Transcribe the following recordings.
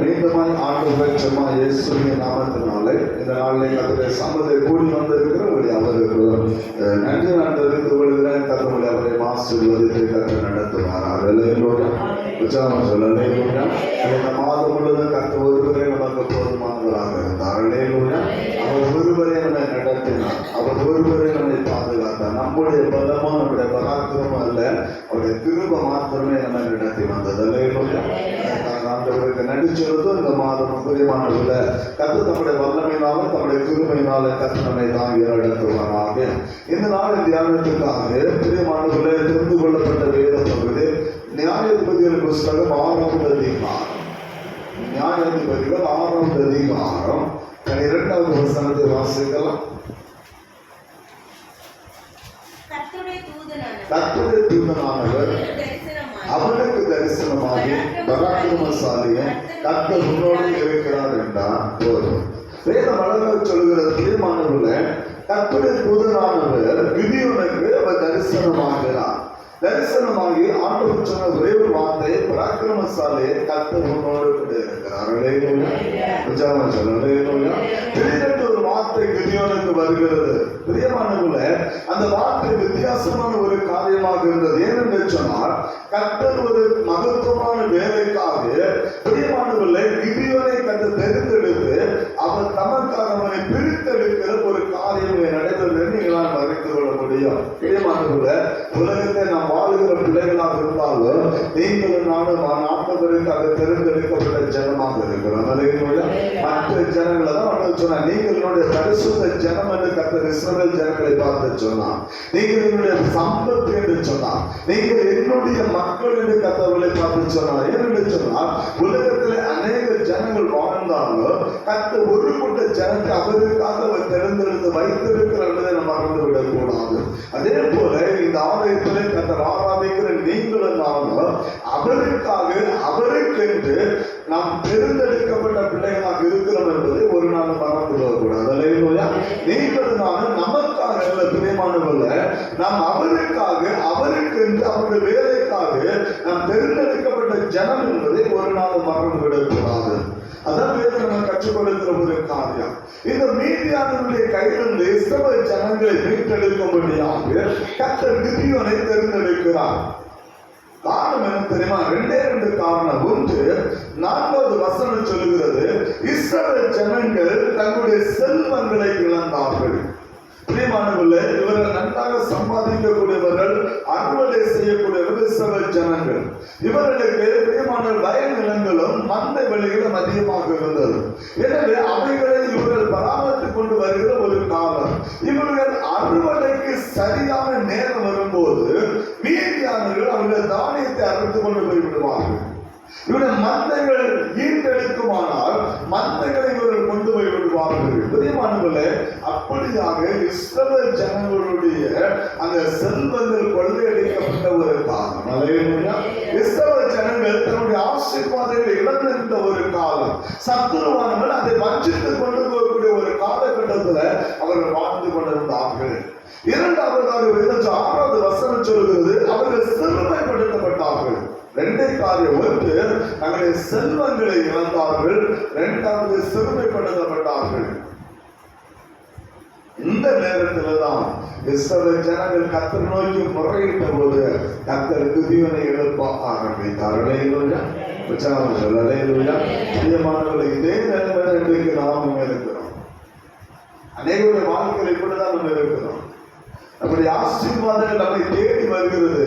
மீண்டுமாய் ஆண்டுகள் சும்மா இயேசுவின் நாமத்தினாலே இந்த நாளிலே கத்துடைய சம்மதை கூடி வந்திருக்கிற ஒரு அவருக்கு நன்றி நடந்திருக்கிற தெரிந்து கொள்கிறேன். கத்தமுடைய அவரை மாசுவதற்கு கத்து நடத்துவார் அல்லேலூயா. உற்சாகம் சொல்லலே இந்த மாதம் முழுவதும் கத்த ஒருவரே நமக்கு போதுமானவராக இருந்தார்களே அவர் ஒருவரே நம்மை நடத்தினார். அவர் ஒருவரே நம்மை பாதுகாத்தார். நம்முடைய பலமோ நம்முடைய பராக்கிரமம் அல்ல. அவருடைய திரும்ப மாத்திரமே நம்மை நடத்தினார். சொல்வதும் இந்த மாதம் முக்கியமானதுல கத்து தம்முடைய வல்லமையினாலும் தம்முடைய கிருமையினால கத்து நம்மை தாங்கி நடத்துவாராக இந்த நாளின் தியானத்துக்காக பிரியமானதுல தெரிந்து கொள்ளப்பட்ட வேத பகுதி நியாயாதிபதிகள் புஸ்தகம் ஆறாவது அதிகாரம். நியாயாதிபதிகள் ஆறாவது அதிகாரம் இரண்டாவது வசனத்தை வாசிக்கலாம். கர்த்தருடைய தூதனானவர் கர்த்தருடைய தூதனானவர் தரிசனமாய் அவனுக்கு பராக்கிரமசாலியும் கத்த உன்னோடு இருக்கிறார் என்றால் போதும். வேதம் அழகாக தீர்மானங்கள பிரியமானவர்கள கர்த்தருடைய தூதனானவர் கிதியோனுக்கு அவர் தரிசனமாகிறார். தரிசனமாகி ஆண்டவர் சொன்ன ஒரே ஒரு வார்த்தை பராக்கிரமசாலே கத்த உன்னோடு இருக்கிறார். சொல்லுங்க. திடீரென்று ஒரு வார்த்தை கிதியோனுக்கு வருகிறது. பிரியமானவர்கள அந்த வார்த்தை வித்தியாசமான ஒரு காரியமாக இருந்தது. ஏனென்று சொன்னால் கர்த்தர் ஒரு மகத்துவமான வேலைக்காக பிரியமானவர்களை கிதியோனை கண்டு தெரிந்தெடுத்து அவர் தமக்காக அவனை பிரித்தெடுக்கிற ஒரு காரியம் நடைபெறுவது நீங்களால் அறிந்து கொள்ள முடியும் பிரியமானவர்கள உலகத்தை நாம் வாழுகிற பிள்ளைகளாக இருந்தாலும் நீங்களும் நானும் நாட்டவருக்காக தெரிந்தெடுக்கப்பட்ட ஜனமாக இருக்கிறோம் அல்லேலூயா. மற்ற ஜனங்களை தான் அவர்கள் நீங்கள் என்னுடைய பரிசுத்த ஜனம் என்று கர்த்தர் இஸ்ரவேல் ஜனங்களை பார்த்து சொன்னார். நீங்கள் என்னுடைய சம்பத்து என்று சொன்னார். நீங்கள் என்னுடைய மக்கள் என்று கர்த்தர்களை பார்த்து சொன்னார். ஏனென்று சொன்னால் உலகத்தில் அநேக ஜனங்கள் வாழ்ந்தாலும் கத்த ஒரு கூட்ட ஜனத்தை அவருக்காக அவர் தேர்ந்தெடுத்து வைத்திருக்கிறார் என்பதை நாம் மறந்து விடக்கூடாது அதே போல இந்த ஆலயத்திலே கர்த்தர் ஆராதிக்கிற நீங்களும் நானும் அவருக்காக அவருக்கென்று நாம் தேர்ந்தெடுக்கப்பட்ட பிள்ளைகளாக இருக்கிறோம் என்பதை ஒரு நாள் மறந்து விடக்கூடாது அல்லேலூயா நீங்களும் நமக்காக அல்ல பிரியமானவல்ல நாம் அவருக்காக அவருக்கென்று அவருடைய வேலைக்காக நாம் தேர்ந்தெடுக்கப்பட்ட ஜனம் என்பதை ஒரு நாள் மறந்து விடக்கூடாது. அதான் நம்ம கற்றுக் கொடுக்கிற ஒரு காரியம். இந்த மீதியானவருடைய கையிலிருந்து இஸ்ரவேல் ஜனங்களை மீட்டெடுக்கும்படியாக கத்தர் கிதியோனை தேர்ந்தெடுக்கிறார். காரணம் என்ன தெரியுமா? ரெண்டே ரெண்டு காரணம். ஒன்று நான்காவது வசனம் சொல்லுகிறது இஸ்ரவேல் ஜனங்கள் தங்களுடைய செல்வங்களை இழந்தார்கள். பிரியமானவர்களே இவர்கள் நன்றாக சம்பாதிக்கக்கூடியவர்கள் அறுவடை செய்யக்கூடியவர்கள் இஸ்ரவேல் ஜனங்கள். இவர்களுக்கு பிரியமான வயல் நிலங்களும் மந்தை வெளிகளும் அதிகமாக இருந்தது. எனவே அவைகளை இவர்கள் பராமரித்துக் கொண்டு வருகிற ஒரு காலம். இவர்கள் அறுவடைக்கு சரியாக நேரம் வரும்போது மீதியானவர்கள் அவர்கள் தானியத்தை அறுத்து கொண்டு போய் விடுவார்கள் இவருடைய மந்தைகள் ஈட்டெடுக்குமானால் மந்தைகளை இவர்கள் கொண்டு போய் விடுவார்கள் பிரியமானவர்களே அப்படியாக இஸ்ரவேல் ஜனங்களுடைய அந்த செல்வங்கள் கொள்ளையடிக்கப்பட்ட ஒரு காலம். இஸ்ரவேல் ஜனங்கள் தன்னுடைய ஆசீர்வாதங்களை இழந்திருந்த ஒரு காலம். சத்துருவானவர்கள் அதை வஞ்சித்துக் கொண்டு போகக்கூடிய ஒரு காலகட்டத்துல அவர்கள் வாழ்ந்து கொண்டிருந்தார்கள். இரண்டாவதாக வேதம் ஆறாவது வசனம் சொல்கிறது அவர்கள் சிறுமைப்படுத்தப்பட்டார்கள் ரெண்டே காரியம் ஒன்று தங்களுடைய செல்வங்களை இழந்தார்கள். இரண்டாவது சிறுமைப்படுத்தப்பட்டார்கள் இந்த நேரத்துல தான் இஸ்ரவேல் ஜனங்கள் கத்தர் நோக்கி முறையிட்ட போது கத்தர் குதியனை எழுப்ப ஆரம்பித்தார். அலையிலூயா. பிரியமானவர்கள் இதே நிலைமையில இன்றைக்கு நாமும் இருக்கிறோம் அநேகருடைய வாழ்க்கையில் இப்படிதான் நம்ம இருக்கிறோம் நம்முடைய ஆசீர்வாதங்கள் நம்மை தேடி வருகிறது.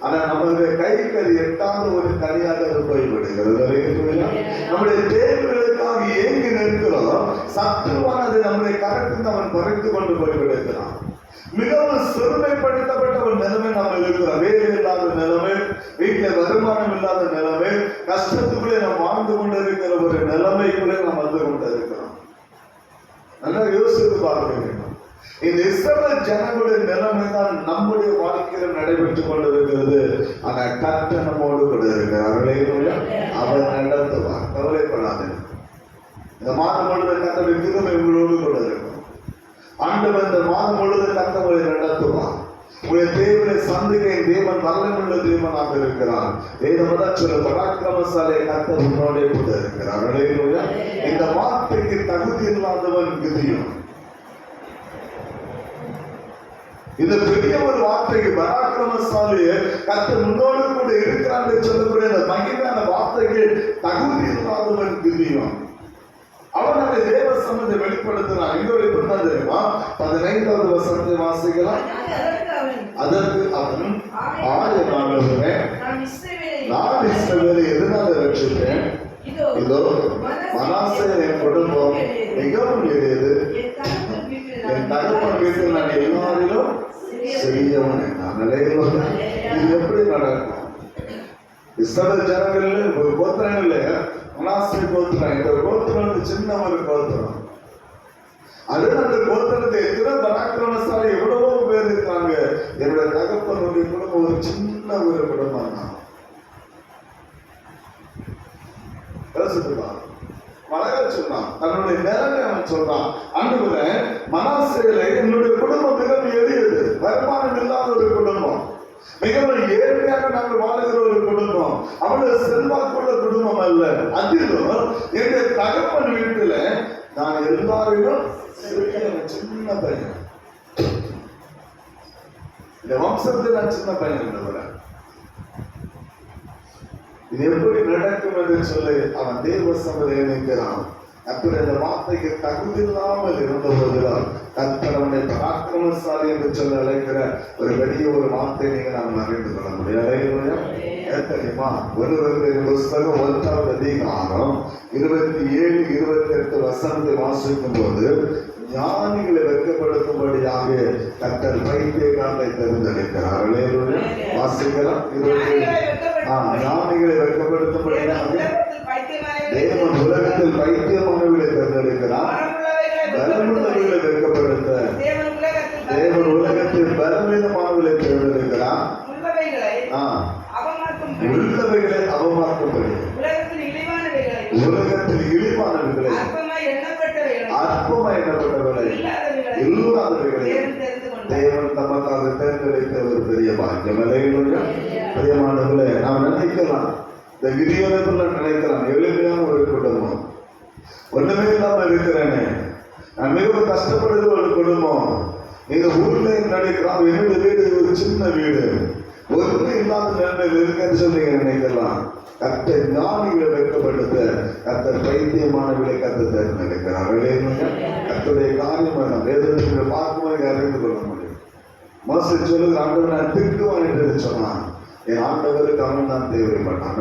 ஆனா நம்மளுடைய கைக்கு அது எட்டாத ஒரு கனியாக அது போய்விடுகிறது. அல்லேலூயா. நம்முடைய தேவைகளுக்காக ஏங்கி நிற்கிறோம் சத்துருவானது நம்முடைய கரத்தில் அவன் குறைத்து கொண்டு போய்விடுகிறான். மிகவும் சிறுமைப்படுத்தப்பட்ட ஒரு நிலைமை நாம் இருக்கிறோம். வேலை இல்லாத நிலைமை வீட்டுல வருமானம் இல்லாத நிலைமை கஷ்டத்துக்குள்ளே நாம் வாழ்ந்து கொண்டிருக்கிற ஒரு நிலைமைக்குள்ளே நாம் வந்து கொண்டிருக்கிறோம். நல்லா யோசித்து பார்க்க வேண்டும். இந்த இஸ்ரவேல் ஜனங்களுடைய நிலைமை தான் நம்முடைய வாழ்க்கையில நடைபெற்று கொண்டிருக்கிறது. ஆனா கர்த்தர் நம்மோடு கூட இருக்கிறார் அவர் நடத்துவார். கவலைப்படாதீங்க. இந்த மாதம் முழுவதும் கத்தவை கிருபை உங்களோடு கூட ஆண்டவர் இந்த மாதம் முழுவதும் கர்த்தவரை நடத்துவார். உங்களுடைய தேவனை சந்திக்க தேவன் வல்லமுள்ள தேவனாக இருக்கிறார். வேதம் தான் பராக்கிரமசாலை கத்த உன்னோடே கூட இருக்கிறார். இந்த வார்த்தைக்கு தகுதி இல்லாதவன் விதியும் இந்த பெரிய ஒரு வார்த்தைக்கு பராக்கிரமசாலிய கத்த முன்னோடு கூட இருக்கிறான் என்று சொல்லக்கூடிய அந்த மகிமையான வார்த்தைக்கு தகுதி இல்லாதவன் விதியும் அவன் அந்த தேவ சம்பந்தத்தை வெளிப்படுத்தினான் எங்க வெளிப்படுத்தான் தெரியுமா? பதினைந்தாவது வசனத்தை வாசிக்கலாம். அதற்கு அவன் அவன் ஆயனானவனே. நான் இஸ்ரவேலை எதனால ரட்சித்தேன் இதோ என் குடும்பம் மிகவும் எளியது என் தகப்பன் வீட்டில் நான் எல்லாரிலும் சிறியவன். நான் இது எப்படி நடக்கும்? இஸ்ரவேல் ஜனங்கள் ஒரு கோத்திரங்கள்ல மனாசே கோத்திரம் இந்த கோத்திரம் வந்து சின்ன ஒரு கோத்திரம். அது அந்த கோத்திரத்தை எத்தனை பராக்கிரமசாலி எவ்வளவோ பேர் இருக்காங்க. என்னுடைய தகப்பனுடைய குடும்பம் ஒரு சின்ன ஒரு குடும்பம் தான். யோசித்துப்பா சொன்னான். தன்னுடைய நிலைமை அவன் சொல்றான். அன்றுல என்னுடைய குடும்பம் மிகவும் எளியது வருமானம் இல்லாத ஒரு குடும்பம். மிகவும் ஏழ்மையாக நாங்கள் வாழ்கிற ஒரு குடும்பம். அவ்வளவு செல்வாக்குள்ள குடும்பம் அல்ல. அதிலும் என்னுடைய தகப்பன் வீட்டுல நான் எல்லாரையும் சின்ன பையன். இந்த வம்சத்தில் நான் சின்ன பையன் இருந்தவரேன் இது எப்படி நடக்கும் என்று சொல்லி அவன் தேவ சமதை நினைக்கிறான் அப்படி வார்த்தைக்கு தகுதி இல்லாமல் இருந்த போதிலும் கத்தரவனை பராக்கிரமசாலி என்று சொல்ல அழைக்கிற ஒரு பெரிய ஒரு வார்த்தை நீங்க நாம் அறிந்து கொள்ள முடியாது ஏன் தெரியுமா ஒருவருடைய புஸ்தகம் ஒன்றாவது அதிகாரம் இருபத்தி ஏழு இருபத்தி எட்டு வசனத்தை வாசிக்கும் போது ஞானிகளை வெட்கப்படுத்தும்படியாக கத்தர் பைத்தியக்காரனை தேர்ந்தெடுக்கிறார் வாசிக்கலாம். இருபத்தி ஆஹ் ஞானிகளை வெட்கப்படுத்தும்படியாக தேவன் உலகத்தில் பைத்தியமானவர்களை தேர்ந்தெடுக்கிறார் பலமுள்ளவர்களை வெட்கப்படுத்த தேவன் உலகத்தில் பலவீனமானவர்களை தேர்ந்தெடுக்கிறார் ஆ, உள்ளவைகளை அவமாக்கும்படி உலகத்தில் இழிவானவர்களை அற்பமா எண்ணப்பட்டவர்களை இல்லாதவைகளை தேவன் தமக்காக தேர்ந்தெடுத்த ஒரு பெரிய பாக்கியம் அல்லேலூயா. பிரியமானவர்களே நாம் நினைக்கலாம் இந்த விதியோனக்குள்ள நினைக்கலாம் எளிமையான ஒரு குடும்பம் ஒண்ணுமே இல்லாம இருக்கிறேனே நான் மிகவும் கஷ்டப்படுகிற ஒரு குடும்பம் எங்க ஊர்ல நினைக்கிறோம் என்னுடைய வீடு ஒரு சின்ன வீடு ஒன்றுமே இல்லாத நிலைமையில் இருக்குன்னு சொல்லி நீங்க நினைக்கலாம் கத்த ஞானிகளை வைக்கப்படுத்த கத்த பைத்தியமானவர்களை கத்த தேர்ந்தெடுக்கிறார் அல்லேலூயா. கர்த்தருடைய காரியம் வேணும் வேதத்தில் பார்க்கும்போது அறிந்து கொள்ள முடியும் மோச சொல்லுகிற ஆண்டவர் நான் திட்டுவான் என்று சொன்னான். என் ஆண்டவருக்கு அவன் தான் தேவைப்பட்டான்.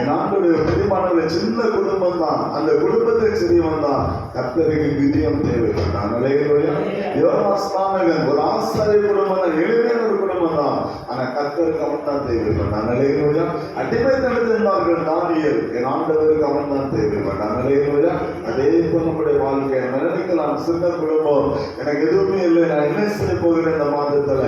என் ஆண்டோடைய பிரியமானவரை சின்ன குடும்பம் தான். அந்த குடும்பத்தை சிறியவன் தான். கர்த்தருக்கு விஜயம் தேவைப்பட்டான். நிலையிலுடைய யோகாஸ்தானகன் ஒரு ஆசாரிய குடும்பம் எளிமையான ஒரு தான் ஆனா கத்தருக்கு அவன் தான் தேவைப்பட்டான் நிலையிலுடைய அடிமைத்தனத்தில் என்பார்கள் தானியல். என் ஆண்டவருக்கு அவன் தான் தேவைப்பட்டான் நிலையிலுடைய அதே போல் நம்முடைய வாழ்க்கை நம்ம நினைக்கலாம் சின்ன குடும்பம் எனக்கு எதுவுமே இல்லை. நான் என்ன செய்ய போகிறேன் இந்த மாதத்துல?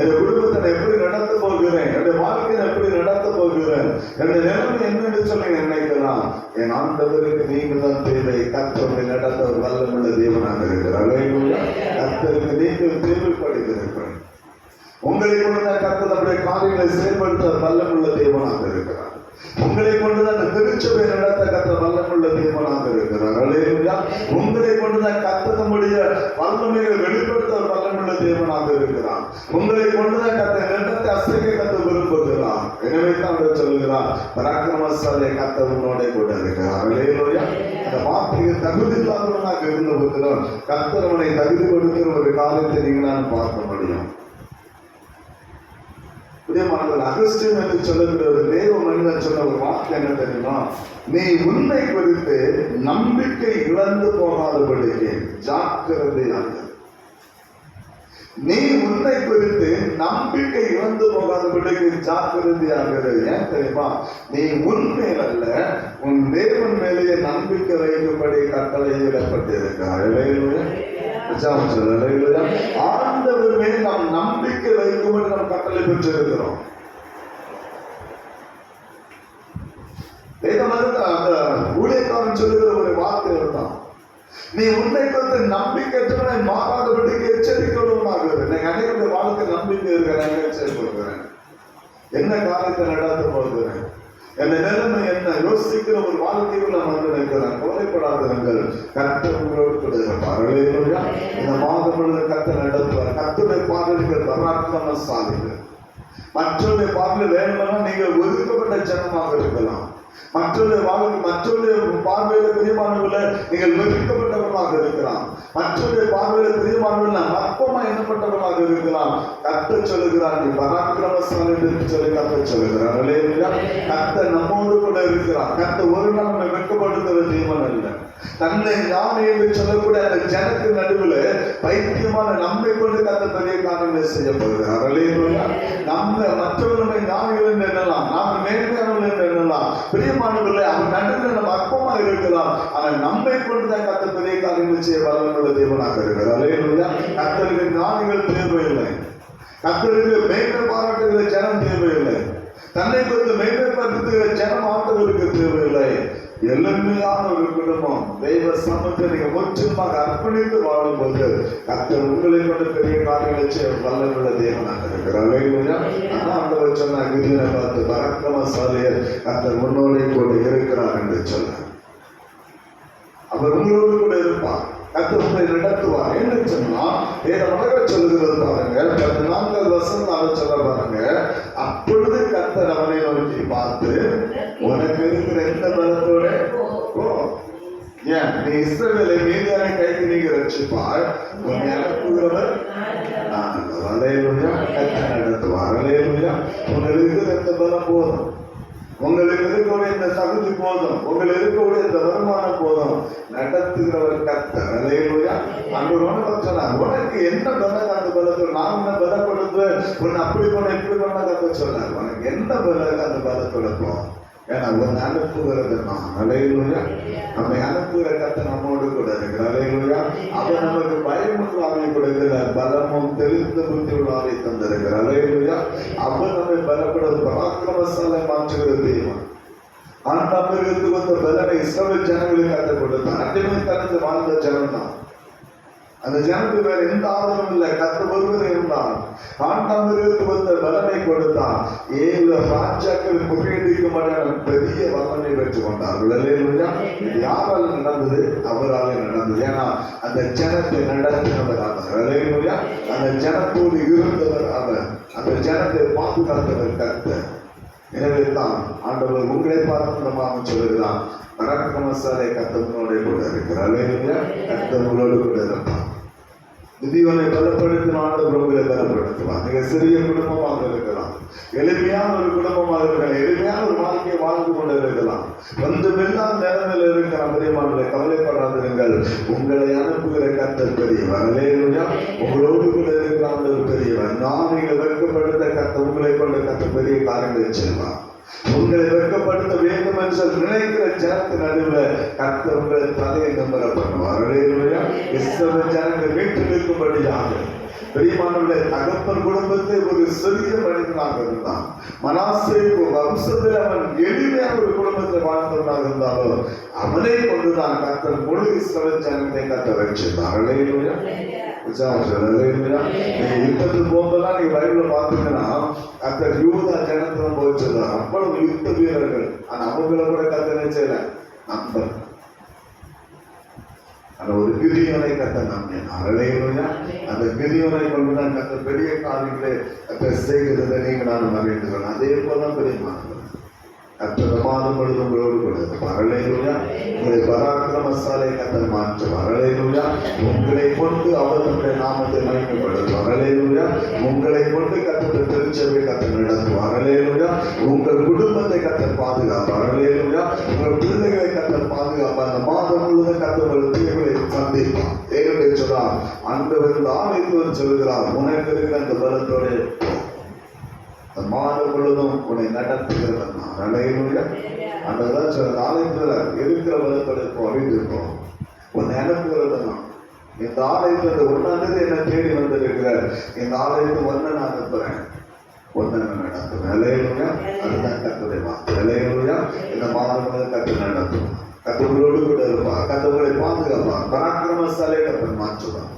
என் குடும்பத்தை எப்படி நடத்த போகிறேன்? என்னுடைய வாழ்க்கையை எப்படி நடத்த போகிறேன்? என்னுடைய நிலைமை என்னன்னு சொல்லி நினைக்கலாம் என் ஆண்டவருக்கு நீங்கள் தான் தேவை கத்தரை நடத்த ஒரு வல்லமுள்ள தேவனாக இருக்கிறார் அல்லேலூயா. கர்த்தருக்கு நீங்கள் தேவைப்படுகிறீர்கள் உங்களை கொண்டு தான் கர்த்தர் நம்முடைய காரியங்களை செயல்படுத்த வல்லமுள்ள தேவனாக இருக்கிறார். உங்களை கொண்டுதான் திருச்சபை நடத்த கத்த வல்லமுள்ள தேவனாக இருக்கிறார். உங்களை கொண்டுதான் கத்த நம்முடைய வல்லமைகளை வெளிப்படுத்த ஒரு வல்லமுள்ள தேவனாக இருக்கிறார். உங்களை கொண்டுதான் கத்த நிலத்தை அசைக்க கத்த விரும்புகிறார். எனவே தான் அவர் சொல்லுகிறார் பராக்கிரமசாலை கத்த உன்னோட கூட இருக்கிறார். அல்லேலூயா அந்த வார்த்தைக்கு தகுதி இல்லாதவனாக இருந்த போதிலும் கர்த்தர் தகுதி தகுதிப்படுத்துகிற ஒரு காலத்தை நீங்கள் பார்க்க முடியும். பிரியமானவர் அகஸ்டின் என்று சொல்லக்கூடிய தேவ மனிதன் சொன்ன ஒரு வாக்கு என்ன தெரியுமா? நீ உண்மை குறித்து நம்பிக்கை இழந்து போகாதபடிக்கு ஜாக்கிரதையாக நீ உன்னை குறித்து நம்பிக்கை இழந்து போகாதபடிக்கு ஜாக்கிரதையாக ஏன் தெரியுமா? நீ உண்மையில் அல்ல உன் தேவன் மேலேயே நம்பிக்கை வைக்கும்படி கட்டளை இடப்பட்டிருக்கிறார் ஆழ்ந்த மேல் நாம் நம்பிக்கை வைக்கும்படி நாம் கட்டளை பெற்றிருக்கிறோம். வேதம் மாதிரி அந்த ஊழியக்காரன் சொல்லுகிற ஒரு வார்த்தை தான் நீ உன்னை வந்து நம்பிக்கையற்றவனை மாறாதபடிக்கு எச்சரிக்கணுமாக இரு. அனைவருடைய வாழ்க்கை நம்பிக்கை இருக்கிறேன் எச்சரிக்கை என்ன காரியத்தை நடத்த போகிறேன்? என்ன நிலைமை என்ன யோசிக்கிற ஒரு வாழ்க்கையில் நாம் வந்து நிற்கிறோம் கவலைப்படாதவர்கள் கர்த்தர் உங்களோடு கூட இருப்பார். இந்த மாதம் முழுவதும் கர்த்தர் நடத்துவார். கர்த்தருடைய பார்வைகள் பராக்கிரமசாலிகள் மற்றொரு பார்வை வேணும்னா நீங்க ஒதுக்கப்பட்ட ஜனமாக இருக்கலாம். மற்றொரு வாழ்க்கை மற்றொரு பார்வையில பிரியமானவர்கள நீங்கள் ஒதுக்கப்பட்ட பட்டவர்களாக இருக்கலாம் மற்றவருடைய பார்வையில பிரியமானவர்கள் அற்பமா எண்ணப்பட்டவர்களாக இருக்கலாம் கத்த சொல்லுகிறார் நீ பராக்கிரமசாலி என்று சொல்லி கத்த சொல்லுகிறார். கத்த நம்மோடு கூட இருக்கிறார். கத்த ஒரு நாள் நம்மை வெட்கப்படுத்துகிற தெய்வம் அல்ல தன்னை யானை என்று சொல்லக்கூடிய அந்த ஜனத்து நடுவில் பைத்தியமான நம்மை கொண்டு கத்த பெரிய காரியங்களை செய்ய போகிறார். நம்ம மற்றவர்களை ஞானிகள் என்று எண்ணலாம். நாம் மேன்மையானவர்கள் என்று எண்ணலாம். பிரியமானவர்களை அவன் நடுவில் நம்ம அற்பமா இருக்கலாம். ஆனால் நம்மை கொண்டுதான் கத்த பெரிய காரியங்கள் செய்ய வல்லமுள்ள தேவனாக இருக்கிறார். அல்லேலூயா. கத்தருக்கு ஞானிகள் தேவையில்லை. கத்தருக்கு மேன்மை பாராட்டுகிற ஜனம் தேவையில்லை. தன்னை குறித்து மேன்மைப்படுத்துகிற ஜனம் ஆண்டவருக்கு தேவையில்லை. எளிமையான ஒரு குடும்பம் தெய்வ சமத்தை நீங்க முற்றிலுமாக அர்ப்பணித்து வாழும்போது கர்த்தர் உங்களை கொண்டு பெரிய காரியங்களை செய்ய வல்லமுள்ள தேவனாக இருக்கிறார். அல்லேலூயா. ஆனா ஆண்டவர் சொன்ன கிதியனை பார்த்து பராக்கிரமசாலியர் கர்த்தர் முன்னோடி கூட இருக்கிறார் என்று சொன்னார். அவர் உங்களோடு கூட இருப்பார். உங்களை நடத்துவார் என்ன சொன்னா வேற வளர சொல்லுகிறது பாருங்க பதினான்காவது வருஷம் அதை சொல்ல பாருங்க அப்பொழுது கர்த்தர் அவனை நோக்கி பார்த்து உனக்கு இருக்கிற எந்த பலத்தோட போ ஏன் நீ இஸ்ரவேலை மீதியான கைக்கு நீங்க உன்னை அனுப்புகிறவர் நான் அலையலுயா கர்த்தர் நடத்துவார். அலையலுயா உங்களுக்கு இருக்கிற எந்த பலம் போதும். உங்களுக்கு இருக்கக்கூடிய இந்த தகுதி போதும். உங்களுக்கு இருக்கக்கூடிய இந்த வருமானம் போதும். நடத்துகிறவர் கர்த்தர் அலையலுயா அன்று ஒன்று சொன்னார் உனக்கு என்ன பலம் அந்த பலத்தோடு நான் உன்னை பலப்படுத்து உன்னை அப்படி பண்ண இப்படி பண்ண கத்த சொன்னார். உனக்கு என்ன பலம் அந்த ஏன்னா அவன் அனுப்புகிறது நான் அலையிலுயா நம்மை அனுப்புகிற கத்த நம்மோடு கூட இருக்கிறார். அலையிலுயா அவர் நமக்கு பயமுள்ள ஆவி கொடுக்கிறார் பலமும் தெளிந்த புத்தியுள்ள ஆவி தந்திருக்கிறார். அலையிலுயா அவர் நம்மை பலப்பட பராக்கிரமசாலை மாற்றுகிற தெய்வம். ஆண்டாமிருக்கு வந்த பலனை இஸ்ரவேல் ஜனங்களுக்கு கத்த கொடுத்தார். அடிமை தனது வாழ்ந்த ஜனம் தான் அந்த ஜனத்துக்கு வேற எந்த ஆதரவும் இல்லை. கத்து ஒருவர் இருந்தான். ஆண்டாமிருக்கு வந்த பலனை கொடுத்தான். ஏழு ராஜாக்கள் முறியடிக்கும்படியான பெரிய வல்லமை பெற்றுக் கொண்டார் அல்லேலூயா. இது யாரால் நடந்தது? அவரால் நடந்தது. ஏன்னா அந்த ஜனத்தை நடத்தினவர் அவர். அந்த ஜனத்தோடு இருந்தவர் அவர். அந்த ஜனத்தை பாதுகாத்தவர் கர்த்தர். எனவே தான் ஆண்டவர் உங்களை பார்க்கணுமாக சொல்லுகிறான் பராக்கிரமசாலை கத்தவங்களோட கூட இருக்கிறார். கத்தவங்களோடு கூட இருப்பார். நிதிவனை பலப்படுத்தின ஆண்டவர் உங்களை பலப்படுத்துவார் மிக சிறிய குடும்பமாக இருக்கலாம். எளிமையான ஒரு குடும்பமாக இருக்கலாம். எளிமையான ஒரு வாழ்க்கையை வாழ்ந்து கொண்டு இருக்கலாம். ஒன்றுமில்லாத நிலைமையில் இருக்கிற பிரியமானவர்களை கவலைப்படாதிருங்கள். உங்களை அனுப்புகிற கத்தர் பெரியவர். அல்லேலூயா. உங்களோடு கூட இருக்கிற பெரியவர். நான் நீங்கள் வெட்கப்படுத்த கத்த உங்களை கொண்டு கத்த பெரிய காரியங்களை செய்வார். உங்களை வெட்கப்படுத்த வேண்டும் என்று நினைக்கிற ஜனத்து நடுவில் கர்த்தர் உங்களை தலையை நம்பர பண்ணுவார். அல்லேலூயா இஸ்ரவேல் ஜனங்கள் வீட்டில் இருக்கும்படியாக பெரியமானவர்களே தகப்பன் குடும்பத்தை ஒரு சிறிய மனிதனாக இருந்தான். மனாசே வம்சத்தில் அவன் எளிமையாக ஒரு குடும்பத்தில் வாழ்ந்தவனாக இருந்தாலும் அவனை கொண்டுதான் கத்தர் முழு இஸ்ரவேல் ஜனத்தை கத்த வச்சிருந்தார். யுத்தத்துக்கு போகும்போதெல்லாம் நீங்க பைபிள பாத்தீங்கன்னா அந்த யூதா ஜனத்துல போயிச்சிருந்தார் அவ்வளவு யுத்த வீரர்கள் ஆனா அவங்கள கூட கத்தனை செய்யல நம்ப அந்த ஒரு கிரியோனை கத்த நம்பினார் அல்லேலூயா அந்த கிரியோனை கொண்டுதான் கத்த பெரிய காரியங்களை கத்த செய்கிறதை நீங்க நான் அறிந்து அதே போல பெரிய மாணவர் கத்தமாதம் பொழுது உங்களோடு கொடுத்து வரலையா உங்களை பராக்கிரமசாலை கத்தர் மாற்று வரலையா உங்களை கொண்டு அவர் நம்முடைய நாமத்தை மகிமைப்படுத்து வரலையா உங்களை கொண்டு கத்தத்தை திருச்சபை கத்தர் நடத்து அலையலுயா உங்கள் குடும்பத்தை கத்தர் பாதுகாப்பார். அலையலுயா உங்கள் பிள்ளைகளை கத்தர் பாதுகாப்பார். அந்த மாதம் முழுவதும் கத்த உங்கள் தீர்வுகளை சந்திப்பான் ஏன்னு சொன்னார் அன்று ஆணைத்து சொல்கிறார். உனக்கு இருக்கிற அந்த பலத்தோட அந்த மாதம் முழுவதும் உன்னை நடத்துகிறவன் அலையலுயா அந்த அந்ததான் சில இருக்கிற விதத்தோட இப்போ அறிந்திருக்கோம் இந்த ஆலயத்துல ஒன்னாந்தது என்ன தேடி வந்திருக்கிற இந்த ஆலயத்தை ஒன்ன நான் அனுப்புறேன். ஒன்ன நான் நடத்துவேன். அலையிலுள்ள அதுதான் கத்துடைய வார்த்தை அலையிலுள்ள இந்த மாதம் முழுவதும் கத்து நடத்தும். கத்தவங்களோடு கூட இருப்பார் கத்தவங்களை பாதுகாப்பார் பராக்கிரமசாலை கத்தன் மாற்றுவார்.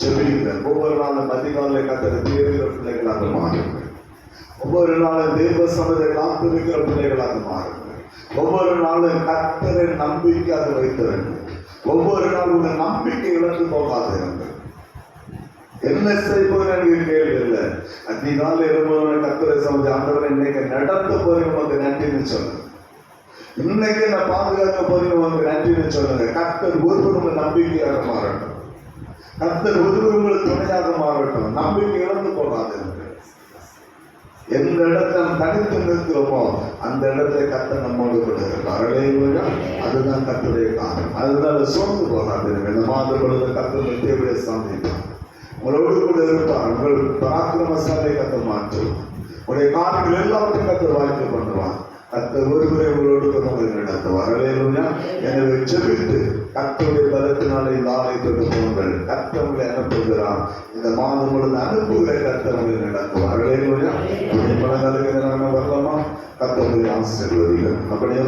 ஜெபிக்கிறேன் ஒவ்வொரு நாளும் மதிவாலை கத்தரை தேடுகிற பிள்ளைகளாக மாறுங்கள் ஒவ்வொரு நாளும் தேவ சமதை காத்திருக்கிற பிள்ளைகளாக மாறுங்கள் ஒவ்வொரு நாளும் கத்தரை நம்பிக்கையாக வைத்திருங்கள் ஒவ்வொரு நாளும் உங்க நம்பிக்கை இழந்து போகாதிருங்கள் என்ன செய்வோம் எனக்கு கேள்வி இல்லை அதிகாலை இருபது கத்தரை சமைச்ச ஆண்டவர் இன்னைக்கு நடத்த போறீங்க உங்களுக்கு நன்றின்னு சொல்லுங்க இன்னைக்கு நான் பாதுகாக்க போறீங்க உங்களுக்கு நன்றின்னு சொல்லுங்க கத்தர் ஒருவர் உங்க நம்பிக்கையாக மாறட்டும். கத்தர் ஒருவர் உங்களுக்கு துணையாக மாறட்டும். நம்பிக்கை இழந்து போகாதிருங்கள் எந்த இடத்துல தனித்து நிறுத்துவோமோ அந்த இடத்துல கத்த நம்மோடு கொடுக்கிறார் இருப்பார் அலையிலுயா அதுதான் கத்துடைய காரணம் அதுதான் சோர்ந்து போகாதீங்க இந்த மாத பொழுது கத்து நித்தியபடிய சந்திப்பார் உங்களோடு கூட இருப்பார். உங்கள் பராக்கிரமசாலை கத்த மாற்றும். உடைய காரியங்கள் எல்லாவற்றையும் கத்து வாழ்க்கை பண்ணுவார். கத்தர் ஒருவரை உங்களோடு கூட உங்களை நடத்துவார் எனவே செபித்து கத்தருடைய பலத்தினாலே இந்த ஆலயத்துக்கு போங்கள் கத்த உங்களை இந்த மாதம் பொழுது அனுப்புகிற கத்த உங்களை நடத்துவார். அலையிலுயா அப்படியே மனதளவில் நாங்கள் வரலாமா? கத்த உங்களை அப்படியே